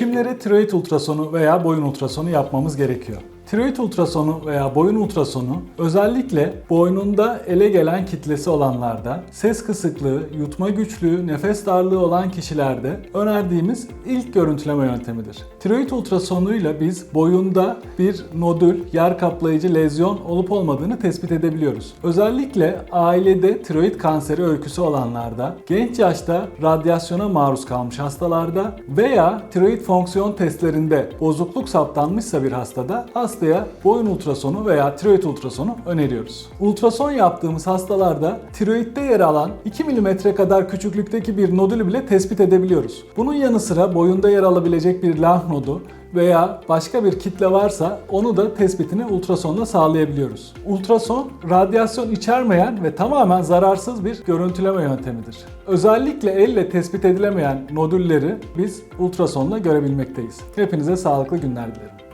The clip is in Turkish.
Ebeveynlere tiroid ultrasonu veya boyun ultrasonu yapmamız gerekiyor. Tiroid ultrasonu veya boyun ultrasonu özellikle boynunda ele gelen kitlesi olanlarda, ses kısıklığı, yutma güçlüğü, nefes darlığı olan kişilerde önerdiğimiz ilk görüntüleme yöntemidir. Tiroid ultrasonuyla biz boyunda bir nodül, yer kaplayıcı lezyon olup olmadığını tespit edebiliyoruz. Özellikle ailede tiroid kanseri öyküsü olanlarda, genç yaşta radyasyona maruz kalmış hastalarda veya tiroid fonksiyon testlerinde bozukluk saptanmışsa bir hastada hastaya boyun ultrasonu veya tiroid ultrasonu öneriyoruz. Ultrason yaptığımız hastalarda tiroidde yer alan 2 mm kadar küçüklükteki bir nodülü bile tespit edebiliyoruz. Bunun yanı sıra boyunda yer alabilecek bir lenf nodu veya başka bir kitle varsa onu da tespitini ultrasonla sağlayabiliyoruz. Ultrason radyasyon içermeyen ve tamamen zararsız bir görüntüleme yöntemidir. Özellikle elle tespit edilemeyen nodülleri biz ultrasonla görebilmekteyiz. Hepinize sağlıklı günler dilerim.